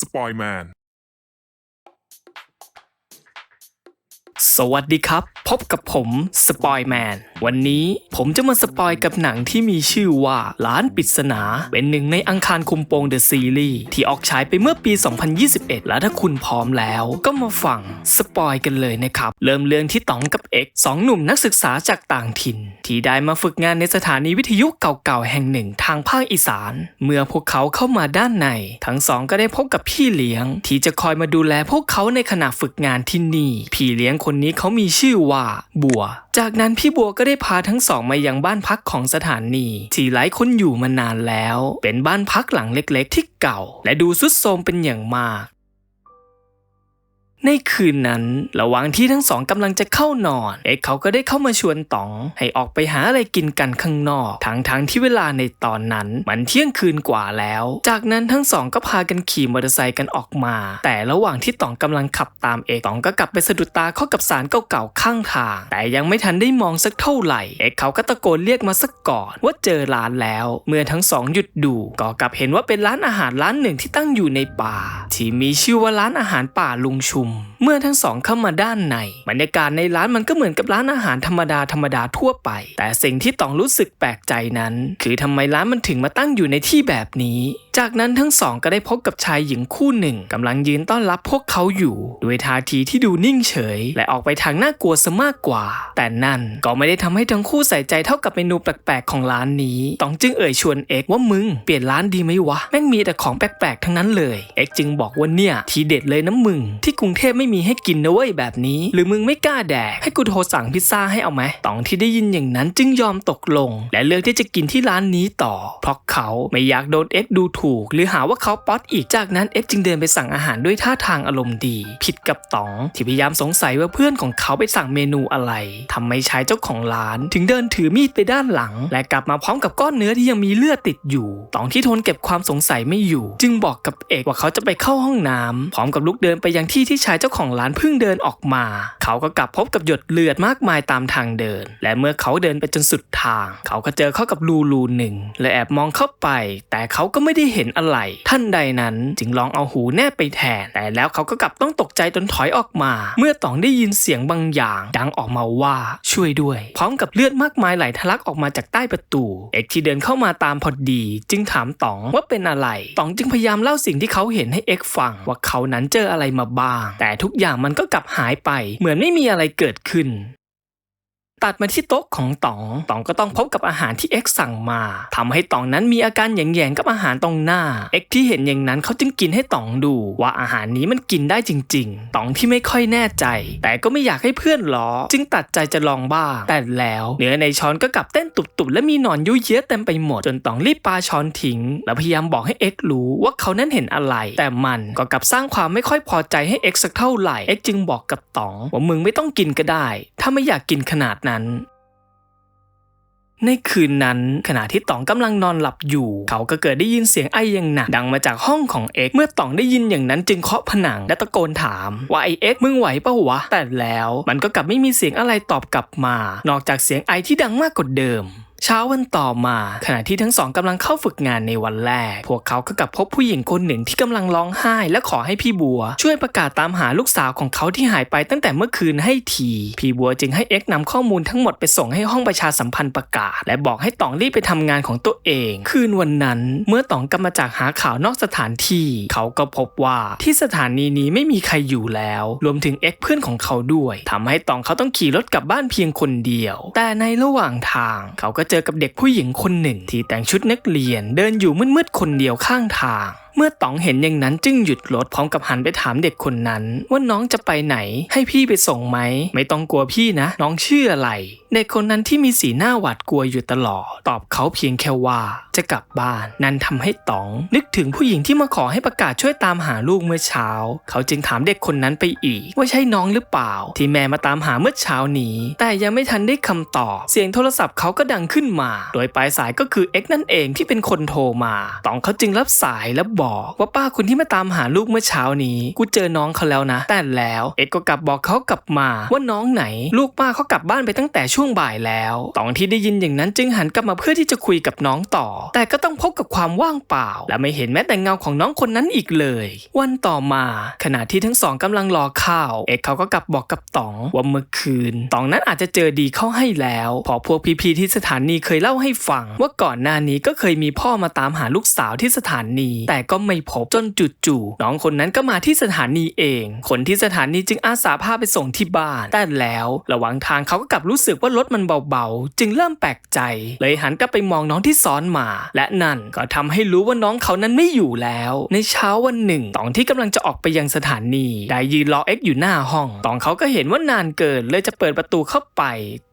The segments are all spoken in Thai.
ส สวัสดีครับ พบกับผมสปอยแมนวันนี้ผมจะมาสปอยกับหนังที่มีชื่อว่าล้านปริศนา เป็นหนึ่งในอังคารคุมโปงเดอะซีรีส์ที่ออกฉายไปเมื่อปี 2021 แล้วถ้าคุณพร้อมแล้ว ก็มาฟังสปอยกันเลยนะครับ เริ่มเรื่องที่ต๋องกับเอ็กสองหนุ่มนักศึกษาจากต่างถิ่น ที่ได้มาฝึกงานในสถานีวิทยุเก่าๆแห่งหนึ่งทางภาคอีสาน เมื่อพวกเขาเข้ามาด้านใน ทั้งสองก็ได้พบกับพี่เลี้ยง ที่จะคอยมาดูแลพวกเขาในขณะฝึกงานที่นี่พี่เลี้ยงคนนี้เขามีชื่อว่าบัว จากนั้นพี่บัวก็ได้พาทั้งสองมายังบ้านพักของสถานีที่หลายคนอยู่มานานแล้ว เป็นบ้านพักหลังเล็กๆ ที่เก่า และดูสุดโทรมเป็นอย่างมาก ในคืนนั้น ระหว่างที่ทั้งสองกำลังจะเข้านอน เอกเขาก็ได้เข้ามาชวนต๋อง ให้ออกไปหาอะไรกินกันข้างนอก ทั้งที่เวลาในตอนนั้น มันเที่ยงคืนกว่าแล้ว จากนั้นทั้งสองก็พากันขี่มอเตอร์ไซค์กันออกมา แต่ระหว่างที่ต๋องกำลังขับตามเอกต๋องก็กลับไปสะดุดตาเข้ากับสารเก่าๆข้างทาง แต่ยังไม่ทันได้มองสักเท่าไหร่ เอกเขาก็ตะโกนเรียกมาสักก่อนว่าเจอร้านแล้ว เมื่อทั้งสองหยุดดู ก็กลับเห็นว่าเป็นร้านอาหารร้านหนึ่งที่ตั้งอยู่ในป่า ที่มีชื่อว่าร้านอาหารป่าลุงชุม Oh. เมื่อทั้งสองเข้ามาด้านใน บรรยากาศในร้านมันก็เหมือนกับร้านอาหารธรรมดาธรรมดาทั่วไป แต่สิ่งที่ต้องรู้สึกแปลกใจนั้น คือทำไมร้านมันถึงมาตั้งอยู่ในที่แบบนี้ จากนั้นทั้งสองก็ได้พบกับชายหญิงคู่หนึ่งกำลังยืนต้อนรับพวกเขาอยู่ด้วยท่าทีที่ดูนิ่งเฉย และออกไปทางน่ากลัวซะมากกว่า แต่นั่นก็ไม่ได้ทำให้ทั้งคู่ใส่ใจเท่ากับเมนูแปลกๆของร้านนี้ต้องจึงเอ่ยชวนเอกว่ามึงเปลี่ยนร้านดีไหมวะแม่งมีแต่ของแปลกๆทั้งนั้นเลย เอกจึงบอกว่าเนี่ยทีเด็ดเลยนะมึง ที่กรุงเทพไม่มีให้กินนะเว้ยแบบนี้ หรือมึงไม่กล้าแดก ให้กูโทรสั่งพิซซ่าให้เอาไหมตองที่ได้ยินอย่างนั้นจึงยอมตกลง และเลือกที่จะกินที่ร้านนี้ต่อ เพราะเขาไม่อยากโดนเอ็กดูถูก หรือหาว่าเขาป๊อตอีกจากนั้นเอ็กจึงเดินไปสั่งอาหารด้วยท่าทางอารมณ์ดี ผิดกับตอง ที่พยายามสงสัยว่าเพื่อนของเขาไปสั่งเมนูอะไรทำไมชายเจ้าของร้าน ถึงเดินถือมีดไปด้านหลัง และกลับมาพร้อมกับก้อนเนื้อที่ยังมีเลือดติดอยู่ตองที่ทนเก็บความสงสัยไม่อยู่ จึงบอกกับเอกว่าเขาจะไปเข้าห้องน้ำพร้อมกับลุกเดินไปยังที่ที่ชายเจ้าของร้านเพิ่งเดินออกมา เขาก็กลับพบกับหยดเลือดมากมายตามทางเดิน และเมื่อเขาเดินไปจนสุดทาง เขาก็เจอเข้ากับรูรูหนึ่งและแอบมองเข้าไป แต่เขาก็ไม่ได้เห็นอะไร ท่านใดนั้นจึงลองเอาหูแนบไปแทน แต่แล้วเขาก็กลับต้องตกใจจนถอยออกมา เมื่อต๋องได้ยินเสียงบางอย่าง ดังออกมาว่าช่วยด้วย พร้อมกับเลือดมากมายไหลทะลักออกมาจากใต้ประตู เอกที่เดินเข้ามาตามพอดี จึงถามต๋องว่าเป็นอะไร ต๋องจึงพยายามเล่าสิ่งที่เขาเห็นให้เอกฟังว่าเขานั้นเจออะไรมาบ้าง แต่ทุทุกอย่างมันก็กลับหายไป เหมือนไม่มีอะไรเกิดขึ้น ตัดมาที่โต๊ะของต๋อง ต๋องก็ต้องพบกับอาหารที่เอ็กสั่งมาทำให้ต๋องนั้นมีอาการแยงๆกับอาหารตรงหน้า เอ็กที่เห็นอย่างนั้นเขาจึงกินให้ต๋องดู ว่าอาหารนี้มันกินได้จริง ๆ ต๋องที่ไม่ค่อยแน่ใจ แต่ก็ไม่อยากให้เพื่อนล้อ จึงตัดใจจะลองบ้าง แต่แล้วเนื้อในช้อนก็กลับเต้นตุบๆและมีหนอนยุ่ยเยอะเต็มไปหมด จนต๋องรีบปาช้อนทิ้ง และพยายามบอกให้เอ็กรู้ว่าเขานั้นเห็นอะไร แต่มันก็กลับสร้างความไม่ค่อยพอใจให้เอ็กสักเท่าไหร่ เอ็กจึงบอกกับต๋องว่ามึงไม่ต้องกินก็ได้ ถ้าไม่อยากกินขนาดนั้น ในคืนนั้นขณะที่ต๋องกำลังนอนหลับอยู่ เขาก็เกิดได้ยินเสียงไออย่างหนักดังมาจากห้องของเอ็กเมื่อต๋องได้ยินอย่างนั้นจึงเคาะผนังและตะโกนถาม ว่าไอเอ็กมึงไหวปะวะ แต่แล้วมันก็กลับไม่มีเสียงอะไรตอบกลับมา นอกจากเสียงไอที่ดังมากกว่าเดิม เช้าวันต่อมาขณะที่ทั้งสองกำลังเข้าฝึกงานในวันแรก พวกเขาก็กลับพบผู้หญิงคนหนึ่งที่กำลังร้องไห้และขอให้พี่บัว ช่วยประกาศตามหาลูกสาวของเขาที่หายไปตั้งแต่เมื่อคืนให้ที พี่บัวจึงให้เอ็กนำข้อมูลทั้งหมดไปส่งให้ห้องประชาสัมพันธ์ประกาศ และบอกให้ต๋องรีบไปทำงานของตัวเอง คืนวันนั้น เมื่อต๋องกลับมาจากหาข่าวนอกสถานที่ เขาก็พบว่าที่สถานีนี้ไม่มีใครอยู่แล้ว รวมถึงเอ็กเพื่อนของเขาด้วยทำให้ต๋องเขาต้องขี่รถกลับบ้านเพียงคนเดียว แต่ในระหว่างทางเขาก็เจอกับเด็กผู้หญิงคนหนึ่ง ที่แต่งชุดนักเรียนเดินอยู่มืดๆคนเดียวข้างทาง เมื่อต๋องเห็นอย่างนั้นจึงหยุดรถพร้อมกับหันไปถามเด็กคนนั้น ว่าน้องจะไปไหน ให้พี่ไปส่งไหม ไม่ต้องกลัวพี่นะ น้องชื่ออะไร เด็กคนนั้นที่มีสีหน้าหวาดกลัวอยู่ตลอด ตอบเขาเพียงแค่ว่า จะกลับบ้าน นั่นทำให้ต๋อง นึกถึงผู้หญิงที่มาขอให้ประกาศช่วยตามหาลูกเมื่อเช้า เขาจึงถามเด็กคนนั้นไปอีก ว่าใช่น้องหรือเปล่า ที่แม่มาตามหาเมื่อเช้านี้ แต่ยังไม่ทันได้คำตอบ เสียงโทรศัพท์เขาก็ดังขึ้นมา โดยปลายสายก็คือเอ็กซ์นั่นเองที่เป็นคนโทรมาต๋องเขาจึงรับสายและบอกบอก ว่าป้าคนที่มาตามหาลูกเมื่อเช้านี้กูเจอน้องเขาแล้วนะ แต่แล้วเอ็กก็กลับบอกเขากลับมาว่าน้องไหน ลูกป้าเขากลับบ้านไปตั้งแต่ช่วงบ่ายแล้วตองที่ได้ยินอย่างนั้นจึงหันกลับมาเพื่อที่จะคุยกับน้องต่อ แต่ก็ต้องพบกับความว่างเปล่า และไม่เห็นแม้แต่เงาของน้องคนนั้นอีกเลย วันต่อมาขณะที่ทั้งสองกำลังรอข้าว เอ็กเขาก็กลับบอกกับตองว่าเมื่อคืนตองนั้นอาจจะเจอดีเข้าให้แล้ว พอพวกพี่ๆที่สถานีเคยเล่าให้ฟัง ว่าก่อนหน้านี้ก็เคยมีพ่อมาตามหาลูกสาวที่สถานี แต่ก็ก็ไม่พบจนจู่ๆน้องคนนั้นก็มาที่สถานีเอง คนที่สถานีจึงอาสาพาไปส่งที่บ้าน แต่แล้วระหว่างทางเขาก็กลับรู้สึกว่ารถมันเบาๆ จึงเริ่มแปลกใจ เลยหันกลับไปมองน้องที่ซ้อนมา และนั่นก็ทำให้รู้ว่าน้องเขานั้นไม่อยู่แล้ว ในเช้าวันหนึ่งตองที่กำลังจะออกไปยังสถานีได้ยืนรอเอ็กอยู่หน้าห้องตองเขาก็เห็นว่านานเกินเลยจะเปิดประตูเข้าไป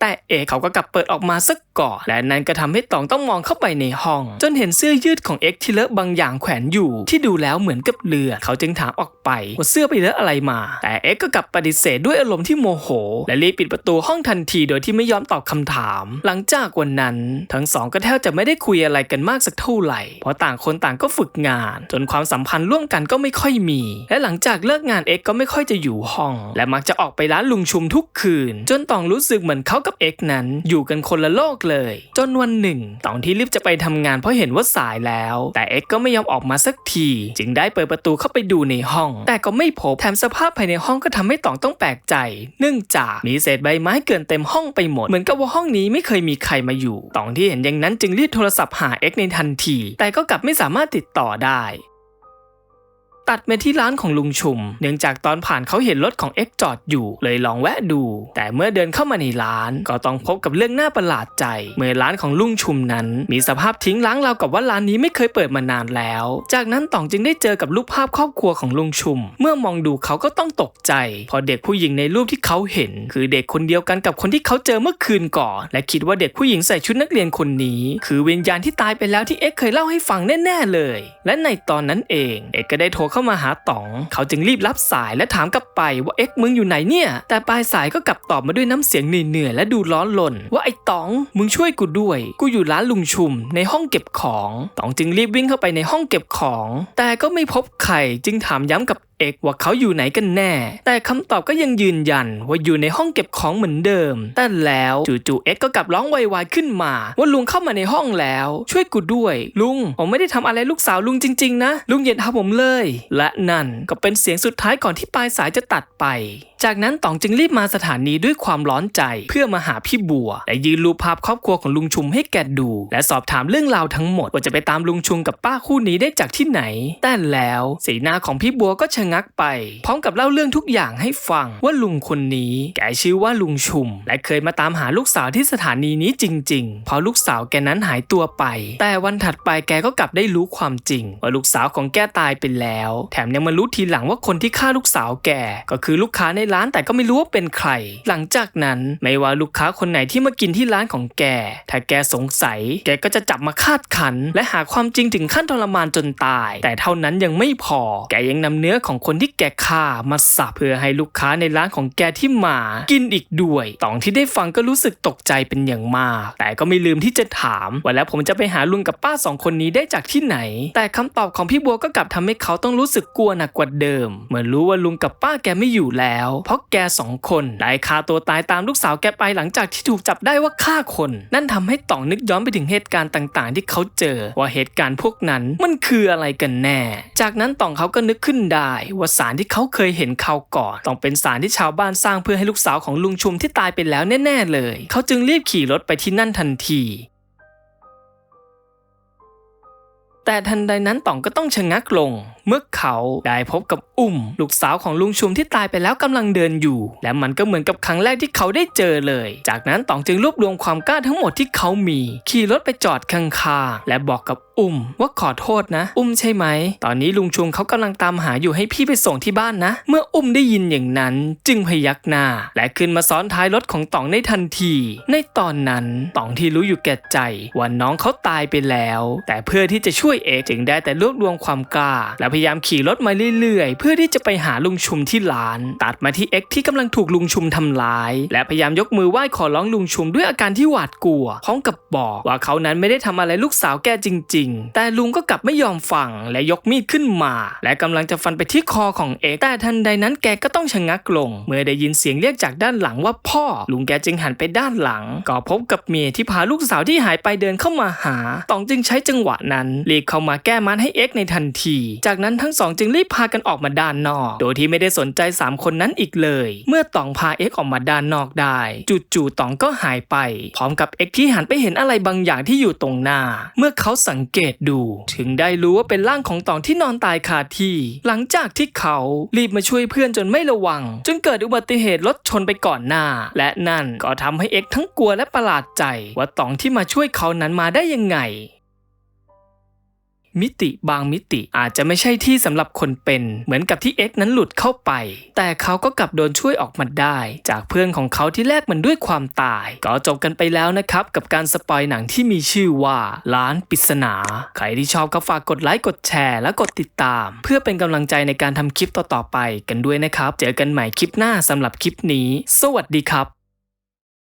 แต่เอกเขาก็กลับเปิดออกมาสักก่อนและนั่นก็ทำให้ตองต้องมองเข้าไปในห้อง จนเห็นเสื้อยืดของเอ็กที่เลอะบางอย่างแขวนอยู่ ที่ดูแล้วเหมือนกับเลือดเขาจึงถามออกไปว่าเสื้อไปเลอะอะไรมา แต่เอ็กก็กลับปฏิเสธด้วยอารมณ์ที่โมโห และรีบปิดประตูห้องทันทีโดยที่ไม่ยอมตอบคำถาม หลังจากวันนั้น ทั้งสองก็แทบจะไม่ได้คุยอะไรกันมากสักเท่าไหร่เพราะต่างคนต่างก็ฝึกงาน จนความสัมพันธ์ร่วมกันก็ไม่ค่อยมี และหลังจากเลิกงานเอ็กก็ไม่ค่อยจะอยู่ห้อง และมักจะออกไปร้านลุงชุมทุกคืน จนตองรู้สึกเหมือนเขากับเอ็กนั้น อยู่กันคนละโลกเลย จนวันหนึ่งตองที่รีบจะไปทำงานเพราะเห็นว่าสายแล้ว แต่เอ็กก็ไม่ยอมออกมาสักที จึงได้เปิดประตูเข้าไปดูในห้อง แต่ก็ไม่พบแถมสภาพภายในห้องก็ทำให้ตองต้องแปลกใจ เนื่องจากมีเศษใบไม้เกลื่อนเต็มห้องไปหมด เหมือนกับว่าห้องนี้ไม่เคยมีใครมาอยู่ตองที่เห็นอย่างนั้นจึงรีบโทรศัพท์หาเอ็กในทันที แต่ก็กลับไม่สามารถติดต่อได้ ตัดมาที่ร้านของลุงชุม เนื่องจากตอนผ่านเขาเห็นรถของเอ็กจอดอยู่ เลยลองแวะดู แต่เมื่อเดินเข้ามาในร้าน ก็ต้องพบกับเรื่องน่าประหลาดใจ เมื่อร้านของลุงชุมนั้น มีสภาพทิ้งร้างราวกับว่าร้านนี้ไม่เคยเปิดมานานแล้ว จากนั้นต่องจึงได้เจอกับรูปภาพครอบครัวของลุงชุม เมื่อมองดูเขาก็ต้องตกใจพราะเด็กผู้หญิงในรูปที่เขาเห็น คือเด็กคนเดียวกันกับคนที่เขาเจอเมื่อคืนก่อน และคิดว่าเด็กผู้หญิงใส่ชุดนักเรียนคนนี้ คือวิญญาณที่ตายไปแล้วที่เอ็กเคยเล่าให้ฟังแน่ๆเลย และในตอนนั้นเองเอ็กก็ได้โทรเข้ามาหาต๋อง เขาจึงรีบรับสายและถามกลับไปว่าเอ็กมึงอยู่ไหนเนี่ย แต่ปลายสายก็กลับตอบมาด้วยน้ำเสียงเหนื่อยๆและดูร้อนรนว่าไอ้ต๋องมึงช่วยกูด้วย กูอยู่ร้านลุงชุมในห้องเก็บของ ต๋องจึงรีบวิ่งเข้าไปในห้องเก็บของ แต่ก็ไม่พบใครจึงถามย้ำกับ เอกว่าเขาอยู่ไหนกันแน่ แต่คำตอบก็ยังยืนยันว่าอยู่ในห้องเก็บของเหมือนเดิม แต่แล้วจู่ๆเอ็กก็กลับร้องไวๆขึ้นมา ว่าลุงเข้ามาในห้องแล้ว ช่วยกูด้วย ลุง ผมไม่ได้ทำอะไรลูกสาวลุงจริง ๆ นะ ลุงอย่าทำผมเลย และนั่นก็เป็นเสียงสุดท้ายก่อนที่ปลายสายจะตัดไป จากนั้นต๋องจึงรีบมาสถานีด้วยความร้อนใจเพื่อมาหาพี่บัวและยืนรูปภาพครอบครัวของลุงชุมให้แกดู และสอบถามเรื่องราวทั้งหมดว่าจะไปตามลุงชุมกับป้าคู่นี้ได้จากที่ไหน แต่แล้วสีหน้าของพี่บัวก็ชะงกไป พร้อมกับเล่าเรื่องทุกอย่างให้ฟังว่าลุงคนนี้แกชื่อว่าลุงชุม และเคยมาตามหาลูกสาวที่สถานีนี้จริงๆเพราะลูกสาวแกนั้นหายตัวไป แต่วันถัดไปแกก็กลับได้รู้ความจริง ว่าลูกสาวของแกตายไปแล้ว แถมยังมารู้ทีหลังว่าคนที่ฆ่าลูกสาวแกก็คือลูกค้าในร้านแต่ก็ไม่รู้ว่าเป็นใคร หลังจากนั้นไม่ว่าลูกค้าคนไหนที่มากินที่ร้านของแก ถ้าแกสงสัย แกก็จะจับมาคาดขัน และหาความจริงถึงขั้นทรมานจนตาย แต่เท่านั้นยังไม่พอ แกยังนำเนื้อของคนที่แกฆ่ามาสับเพื่อให้ลูกค้าในร้านของแกที่มากินอีกด้วยตองที่ได้ฟังก็รู้สึกตกใจเป็นอย่างมาก แต่ก็ไม่ลืมที่จะถามว่าแล้วผมจะไปหาลุงกับป้าสองคนนี้ได้จากที่ไหน แต่คำตอบของพี่บัวก็กลับทำให้เขาต้องรู้สึกกลัวหนักกว่าเดิม เหมื่อรู้ว่าลุงกับป้าแกไม่อยู่แล้ว เพราะแกสองคนได้ฆ่าตัวตายตามลูกสาวแกไปหลังจากที่ถูกจับได้ว่าฆ่าคน นั่นทำให้ต่องนึกย้อนไปถึงเหตุการณ์ต่างๆ ที่เขาเจอ ว่าเหตุการณ์พวกนั้นมันคืออะไรกันแน่ จากนั้นต่องเขาก็นึกขึ้นได้ว่าสารที่เขาเคยเห็นเขาวก่อนต้องเป็นสารที่ชาวบ้านสร้างเพื่อให้ลูกสาวของลุงชุมที่ตายไปแล้วแน่ๆเลย เขาจึงรีบขี่รถไปที่นั่นทันทีแต่ทันใดนั้นต่องก็ต้องชะงักลงเมื่อเขาได้พบกับอุ้ม ลูกสาวของลุงชุมที่ตายไปแล้วกำลังเดินอยู่ และมันก็เหมือนกับครั้งแรกที่เขาได้เจอเลย จากนั้นตองจึงรวบรวมความกล้าทั้งหมดที่เขามี ขี่รถไปจอดข้างๆและบอกกับอุ้มว่าขอโทษนะ อุ้มใช่ไหม ตอนนี้ลุงชุมเขากำลังตามหาอยู่ให้พี่ไปส่งที่บ้านนะ เมื่ออุ้มได้ยินอย่างนั้นจึงพยักหน้า และขึ้นมาซ้อนท้ายรถของตองในทันที ในตอนนั้นตองที่รู้อยู่แก่ใจว่าน้องเขาตายไปแล้ว แต่เพื่อที่จะช่วยเอกจึงได้แต่รวบรวมความกล้า และพยายามขี่รถมาเรื่อยๆ เพื่อที่จะไปหาลุงชุมที่ร้าน ตัดมาที่เอ็กที่กำลังถูกลุงชุมทำร้าย และพยายามยกมือไหว้ขอร้องลุงชุมด้วยอาการที่หวาดกลัว พร้อมกับบอกว่าเขานั้นไม่ได้ทำอะไรลูกสาวแกจริง ๆ แต่ลุงก็กลับไม่ยอมฟังและยกมีดขึ้นมา และกำลังจะฟันไปที่คอของเอ็กแต่ทันใดนั้นแกก็ต้องชะงักลง เมื่อได้ยินเสียงเรียกจากด้านหลังว่าพ่อ ลุงแกจึงหันไปด้านหลัง ก็พบกับเมียที่พาลูกสาวที่หายไปเดินเข้ามาหาตองจึงใช้จังหวะนั้นรีบเข้ามาแก้มัดให้เอ็กในทันที จากนั้นทั้งสองจึงรีบพากันออกมาด้านนอก โดยที่ไม่ได้สนใจสามคนนั้นอีกเลย เมื่อตองพาเอ็กออกมาด้านนอกได้ จู่ๆตองก็หายไป พร้อมกับเอ็กที่หันไปเห็นอะไรบางอย่างที่อยู่ตรงหน้า เมื่อเขาสังเกตดู ถึงได้รู้ว่าเป็นร่างของตองที่นอนตายคาที่ หลังจากที่เขารีบมาช่วยเพื่อนจนไม่ระวัง จนเกิดอุบัติเหตุรถชนไปก่อนหน้า และนั่นก็ทำให้เอ็กทั้งกลัวและประหลาดใจ ว่าตองที่มาช่วยเขานั้นมาได้ยังไง มิติบางมิติอาจจะไม่ใช่ที่สำหรับคนเป็น เหมือนกับที่เอ็กนั้นหลุดเข้าไป แต่เขาก็กลับโดนช่วยออกมาได้ จากเพื่อนของเขาที่แลกมันด้วยความตาย ก็จบกันไปแล้วนะครับ กับการสปอยหนังที่มีชื่อว่าล้านปริศนา ใครที่ชอบก็ฝากกดไลค์กดแชร์และกดติดตาม เพื่อเป็นกำลังใจในการทำคลิปต่อๆไปกันด้วยนะครับ เจอกันใหม่คลิปหน้าสำหรับคลิปนี้ สวัสดีครับ